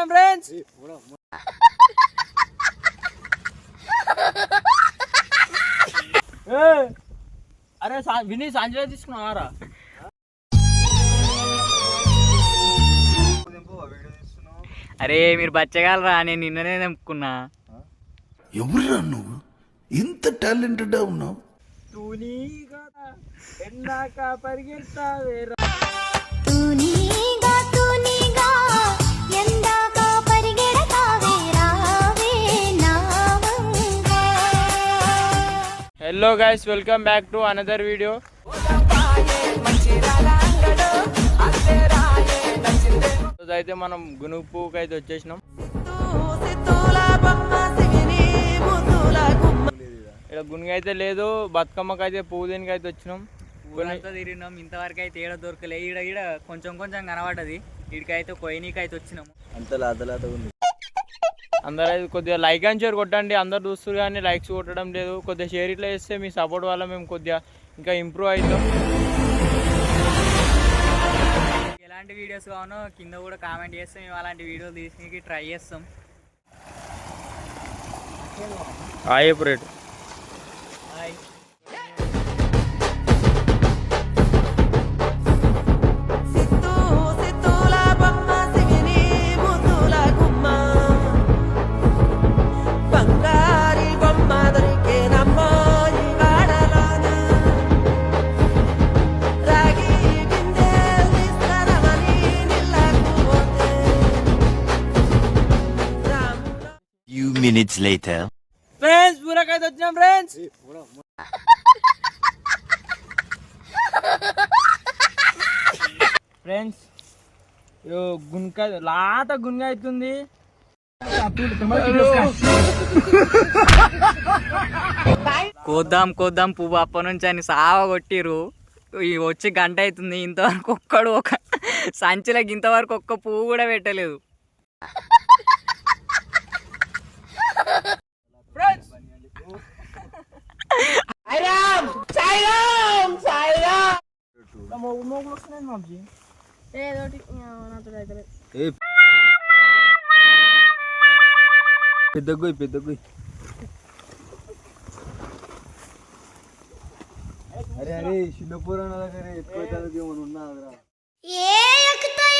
వచ్చినాం ఫ్రెండ్స్ అరే విని సంజయ్ తీసుకున్నావారా? అరే మీరు బచ్చగాలరా నేను నిన్ననే నమ్ముకున్నా. ఎవరురా నువ్వు? ఇంత టాలెంటెడ్ ఉన్నావు? ఎందాక పరిగెత్తావేరా? తూనీగా తూనీగా ఎందాక hello guys welcome back to another video అయితే మనం గునుపుకి అయితే వచ్చేసినాం. ఇక్కడ గునుగు అయితే లేదు బతుకమ్మకి అయితే పువ్వు దీనికి అయితే వచ్చినాం. ఊరంతా తిరిగినాం. ఇంతవరకు అయితే ఏడ దొరకలే. ఈడ ఈడ కొంచెం కొంచెం కనబడ్డది. ఈడికైతే కొయ్యనీకైతే వచ్చినాము అందరూ కొద్దిగా లైక్ అండ్ షేర్ కొట్టండి. అందరు చూస్తారు కానీ లైక్స్ కొట్టడం లేదు. కొద్దిగా షేర్ ఇట్లా చేస్తే మీ సపోర్ట్ వల్ల మేము కొద్దిగా ఇంకా ఇంప్రూవ్ అవుతాం. ఎలాంటి వీడియోస్ కావాలో కింద కూడా కామెంట్ చేస్తే మేము అలాంటి వీడియోలు తీసి ట్రై చేస్తాం. Rate minutes later. ఫ్రెండ్స్ పూరకైతే వచ్చినాం ఫ్రెండ్స్ ఫ్రెండ్స్ గున్క లాత గున్క అవుతుంది కోద్దాం కోద్దాం పువ్వు అప్పటి నుంచి అని సావ కొట్టిర్రు. ఈ వచ్చి గంట అవుతుంది ఇంతవరకు ఒక్కడు ఒక సంచిలోకి ఇంతవరకు ఒక్క పువ్వు కూడా పెట్టలేదు. పెద్ద గొయ్యి పెద్ద గొయ్యి అరే అరే చిన్న పూరణ దగ్గర ఎక్కువ ఏమైనా ఉన్నదిరా ఏ ఎక్కుతాయి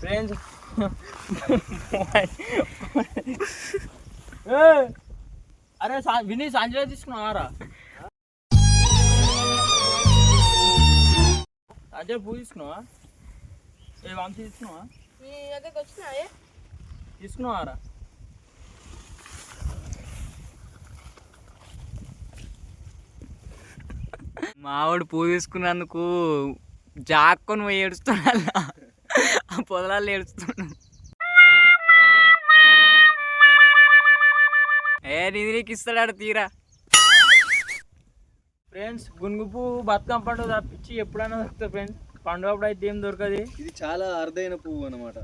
ఫ్రెండ్స్ అరే సా- విని సంజయ్ తీసుకున్నావారా? సంజయ్ పువ్వు తీసుకున్నావా? ఏ వంశీ తీసుకున్నావా? తీసుకున్నావారా? మావాడు పువ్వు తీసుకున్నందుకు జాక్కొని పోయి ఏడుస్తున్నాడు. ఆ పొదలాలు ఏడుస్తున్నాడు. ఏ నిధి నీకు ఇస్తాడు తీరా. ఫ్రెండ్స్ గునుగు పువ్వు బతుకమ్మ పండుగ తప్పించి ఎప్పుడైనా దొరుకుతుంది ఫ్రెండ్స్. పండుగ అప్పుడు అయితే ఏం దొరకదు. ఇది చాలా అరుదైన పువ్వు అన్నమాట.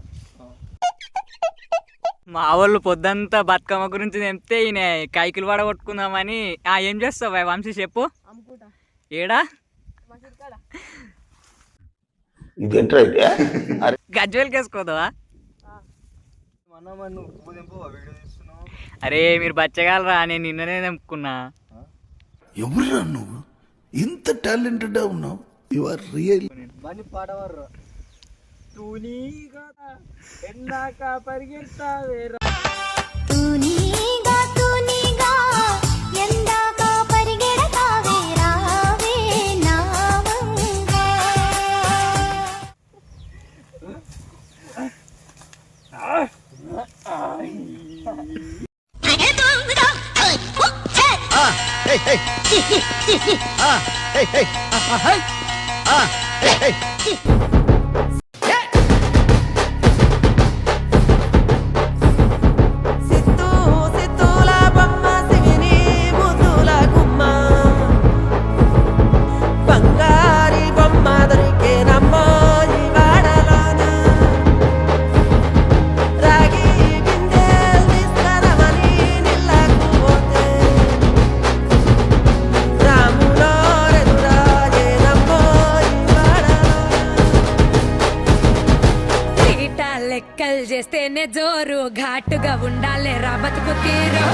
మా వాళ్ళు పొద్దంతా బతుకమ్మ గురించి తెంపితే ఈయన కైకిలు పడ కొట్టుకుందామని ఆ ఏం చేస్తావు వంశీ చెప్పు. ఏడా? ఇది తీస్తున్నావు అరే. మీరు బచ్చగాలరా నేను నిన్ననే తెంపుకున్నా ఎవరురా నువ్వు? ఇంత టాలెంటెడ్ ఉన్నావు? యు ఆర్ రియల్ బండి పాడవర్రా. తూనీగా ఎందాక పరిగెత్తావేరా? 哎呀，蹦子高，嘿，我跳。啊，嘿嘿，嘿嘿嘿嘿，啊，嘿嘿，啊啊嘿，啊，嘿嘿。చేస్తేనే జోరు ఘాటుగా ఉండాలి రా బతుకు తీరు.